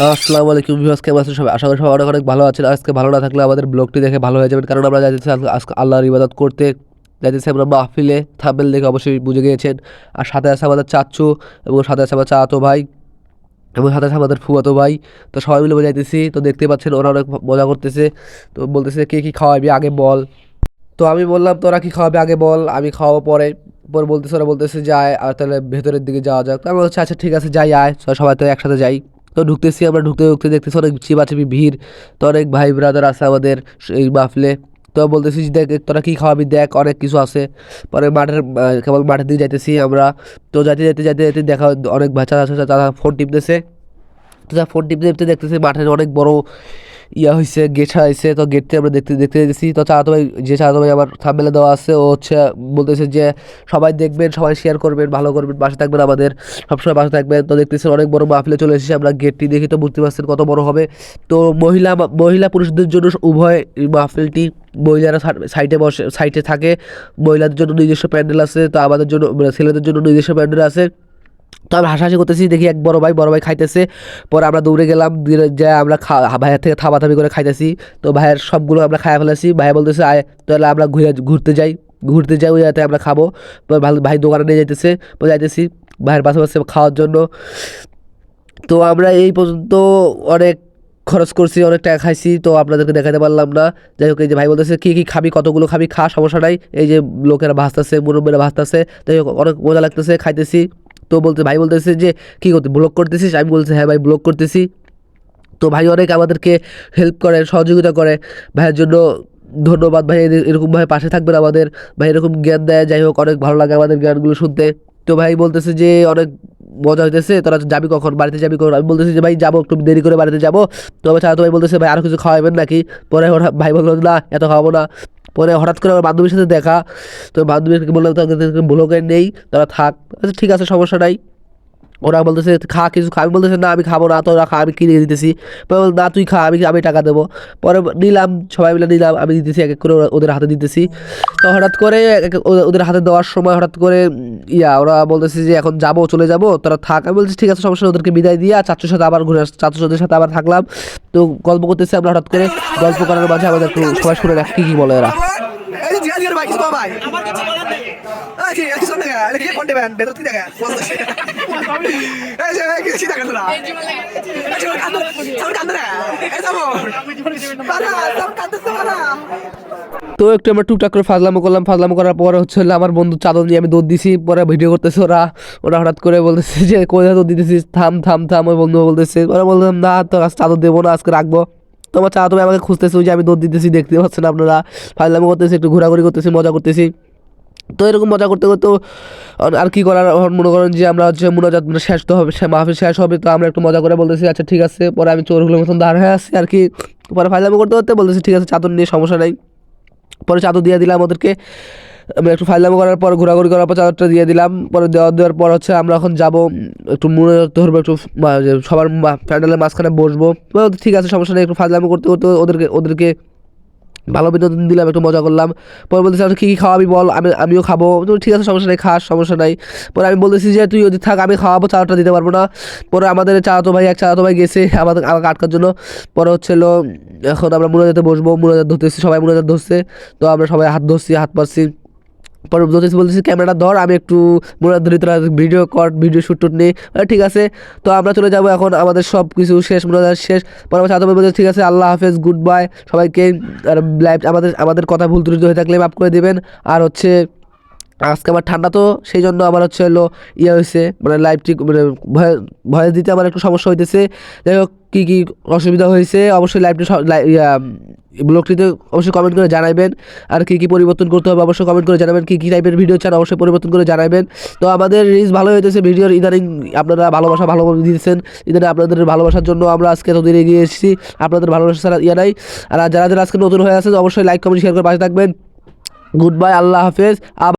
আসসালামু আলাইকুম ভিউয়ার্স, কেমন আছেন সবাই? আশা করি সবাই অনেক অনেক ভালো আছেন। আজকে ভালো না থাকলে আমাদের ব্লগটি দেখে ভালো হয়ে যাবেন। কারণ আমরা যাইতেছি আজকে- আল্লাহর ইবাদত করতে। যাইতেছি আমরা মাহফিলে। থাম্বেল দেখে অবশ্যই বুঝে গিয়েছেন। আর সাথে আছে আমাদের চাচ্চু এবং সাথে আছে আমার চাচাতো ভাই এবং সাথে আছে আমাদের ফুয়াতো ভাই। তো সবাই মিলে যাইতেছি। তো দেখতে পাচ্ছেন ওরা অনেক মজা করতেছে। তো বলতেছে, কে কী খাওয়াবি? আগে বল। তো আমি বললাম, তোরা কী খাওয়াবে? আগে বল, আমি খাওয়াবো পরে। পরে বলতেছে, ওরা বলতেছে যায় আর তাহলে ভেতরের দিকে যাওয়া যাক। তো আমি বলছি আচ্ছা ঠিক আছে, যাই, আয়। সবাই তো একসাথে যাই। তো ঢুকতেছি আমরা, ঢুকতে ঢুকতে দেখতেছি অনেক চিপাচিপি ভিড়। তো অনেক ভাই ব্রাদার আছে আমাদের এই মাফলে তো বলতেছি যে, দেখ, তোরা কী খাওয়াবি? দেখ, অনেক কিছু আছে। পরে মাঠের কেবল মাঠের দিকে যাইতেছি আমরা। তো যাইতে যাইতে যাইতে যাইতে দেখা অনেক বাচ্চা আছে, তারা ফোন টিপতেছে। তো ফোন টিপতে টিপতে দেখতেছি মাঠের অনেক বড় ইয়া হয়েছে গেট হয়েছে তো গেটটি আমরা দেখতে দেখতে দেখতেছি তো চাচাতো ভাই যে চাচাতো ভাই আমার থাম্বেলে দেওয়া আছে, ও হচ্ছে বলতেছে যে, সবাই দেখবেন, সবাই শেয়ার করবেন, ভালো করবেন, পাশে থাকবেন আমাদের, সবসময় পাশে থাকবেন। তো দেখতেছি অনেক বড় মাহফিলে চলে এসেছি আমরা গেটটি দেখি তো বুঝতে পারছেন কত বড় হবে। তো মহিলা মহিলা পুরুষদের জন্য উভয় মাহফিলটি মহিলারা সাইডে বসে সাইডে থাকে। মহিলাদের জন্য নিজস্ব প্যান্ডেল আছে, তো আমাদের জন্য ছেলেদের জন্য নিজস্ব প্যান্ডেল আছে। তো আমরা হাসাহাসি করতেছি, দেখি এক বড় ভাই বড় ভাই খাইতেছে। পরে আমরা দৌড়ে গেলাম যা আমরা ভাইয়ের থেকে থাবাথাবি করে খাইতেছি। তো ভাইয়ের সবগুলো আমরা খাইয়া ফেলেছি। ভাই বলতেছে, আয়, তাহলে আমরা ঘুরে, ঘুরতে যাই ঘুরতে যাই, ওই যাতে আমরা খাব। ভাই দোকানে নিয়ে যাইতেছে যাইতেছি ভাইয়ের পাশে পাশে খাওয়ার জন্য। তো আমরা এই পর্যন্ত অনেক খরচ করছি, অনেক টাকা খাইছি, তো আপনাদেরকে দেখাতে পারলাম না। যাই হোক, এই যে ভাই বলতেছে, কী কী খাবি, কতগুলো খাবি, খা, সমস্যা নাই। এই যে লোকেরা ভাসতেছে, মুরব্বীরা ভাসতেছে। যাই হোক, অনেক মজা লাগতেছে, খাইতেছি। তো বলতে, ভাই বলতেছে যে, কী করতে ব্লগ করতেছিস? আমি বলছি হ্যাঁ ভাই ব্লগ করতেছি। তো ভাই অনেক আমাদেরকে হেল্প করে, সহযোগিতা করে। ভাইয়ের জন্য ধন্যবাদ, ভাই। এরকমভাবে পাশে থাকবেন আমাদের। ভাই এরকম জ্ঞান দেয়, যাই হোক, অনেক ভালো লাগে আমাদের জ্ঞানগুলো শুনতে। তো ভাই বলতেছে যে, অনেক মজা হইতেছে, তোরা যাবি কখন, বাড়িতে যাবি কখন? আমি বলতেছি যে, ভাই, যাব, একটু দেরি করে বাড়িতে যাব। তো আমার তো ভাই বলতেছে, ভাই আরও কিছু খাওয়াবেন নাকি? পরে ভাই বলল, না, এত খাওয়াবো না। পরে হঠাৎ করে আমার বান্ধবীর সাথে দেখা, তো বান্ধবীকে বললাম তাদেরকে ব্লগে নেই, তারা থাক। আচ্ছা ঠিক আছে, সমস্যা নাই। ওরা বলতেছে খা কিছু খা। আমি বলতেছে না আমি খাব না তোরা খা আমি কিনে দিতেছি। পরে বলল, না তুই খা আমি আমি টাকা দেবো। পরে নিলাম সবাই মিলে নিলাম আমি দিতেছি এক এক করে ওদের হাতে দিতেছি। তো হঠাৎ করে ওদের হাতে দেওয়ার সময় হঠাৎ করে ইয়া ওরা বলতেছে যে এখন যাব চলে যাব তোরা থাক। আমি বলছি ঠিক আছে সমস্যা ওদেরকে বিদায় দিয়ে চাচুর সাথে আবার ঘুরে চাচুর সাথে আবার থাকলাম। তো গল্প করতেছি আমরা হঠাৎ করে গল্প করার মাঝে আমাদের একটু সবাই শুনে রাখ কী কী বলে এরা। জিজ্ঞাসা করে ভাই কিছু কম ভাই। এই কি কিছু দেখা এটা কি কোনটা ব্যান বেতন কি দেখা এই যে কিছু দেখা না? এই কান্দ সব কান্দ না এই সব পারা সব কান্দ পারা তো একটু আমরা টুকটাক করে ফাজলামো করলাম। ফাজলামো করার পরে হচ্ছে আমার বন্ধু চাদর নিয়ে আমি দৌড় দিছি। পরে ভিডিও করতেছে ওরা। ওরা হঠাৎ করে বলতেছে যে কোথায় দৌড় দিতেছিস? থাম থাম থাম। ওই বন্ধু বলতেছে। ওরা বললাম না তোর আজ চাদর দেবো না আজকে রাখব। তো আমার চাদর তুমি আমাকে খুঁজতেছে যে আমি দৌড় দিতেছি, দেখতে পাচ্ছেন আপনারা। ফাজলামো করতেছি, একটু ঘোরাঘুরি করতেছি, মজা করতেছি। তো এরকম মজা করতে করতে আর- কি করার মনে করেন যে আমরা হচ্ছে মোনাজাত মানে শেষ তো হবে মাহফিল শেষ হবে, তো আমরা একটু মজা করে বলতেছি আচ্ছা ঠিক আছে। পরে আমি চোরগুলোর মতন দাঁড় হয়ে আসছি আর কি। পরে ফাইলামি করতে করতে বলতেছি, ঠিক আছে, চাদর নিয়ে সমস্যা নাই। পরে চাদর দিয়ে দিলাম ওদেরকে। একটু ফাইলামি করার পর, ঘোরাঘুরি করার পর চাদরটা দিয়ে দিলাম। পরে দেওয়া দেওয়ার পর হচ্ছে আমরা এখন যাব, একটু মনে ধরবো, একটু সবার প্যান্ডেলের মাঝখানে বসবো। ঠিক আছে, সমস্যা নেই, একটু ফাইলামি করতে করতে ওদেরকে ওদেরকে ভালো বিনোদন দিলাম, একটু মজা করলাম। পরে বলতেছি কী কী খাওয়াবি বল? আমি, আমিও খাব। তো ঠিক আছে, সমস্যা নেই, খাস, সমস্যা নাই। পরে আমি বলতেছি যে, তুই যদি থাক, আমি খাওয়াবো চাটা দিতে পারব না। পরে আমাদের চাচাতো ভাই, এক চাচাতো ভাই গেছে আমাদের আমাকে আটকার জন্য। পরে হচ্ছে এখন আমরা মুনাজাতে বসবো, মুনাজাত ধরতেছি, সবাই মুনাজাত ধরছে। তো আমরা সবাই হাত ধরছি, হাত পারছি পরে জ্যোতিষ বলতেছি, ক্যামেরাটা ধর, আমি একটু মুনাজাত ধরি তোরা ভিডিও কট ভিডিও শ্যুট টুট নেই। ঠিক আছে। তো আমরা চলে যাব এখন, আমাদের সব কিছু শেষ মুনাজাত শেষ। পরে আমার সাথে বলতে ঠিক আছে, আল্লাহ হাফেজ, গুড বাই। সবাইকে, আর লাইভ আমাদের আমাদের কথা ভুল ত্রুটি হয়ে থাকলে মাফ করে দেবেন। আর হচ্ছে আজকে আমার ঠান্ডা তো সেই জন্য আমার হচ্ছে হলো ইয়ে হয়েছে মানে লাইভটি মানে ভয় ভয়েস দিতে আমার একটু সমস্যা হইতেছে। যাই হোক, কী কী অসুবিধা হয়েছে, অবশ্যই লাইভটি ব্লগটিতে অবশ্যই কমেন্ট করে জানাবেন আর কী কী পরিবর্তন করতে হবে অবশ্যই কমেন্ট করে জানাবেন, কী কী টাইপের ভিডিও চান অবশ্যই পরিবর্তন করে জানাবেন তো আমাদের রিলস ভালো হইতেছে ভিডিওর ইদানিং আপনারা ভালোবাসা ভালোভাবে দিয়েছেন, ইদানিং আপনাদের ভালোবাসার জন্য আমরা আজকে এতদিন এগিয়ে এসেছি, আপনাদের ভালোবাসা ছাড়া ইয়ে নাই। আর যারা যারা আজকে নতুন হয়ে আছে অবশ্যই লাইক কমেন্ট শেয়ার করে পাশে থাকবেন। গুড বাই আল্লাহ হাফেজ, আবার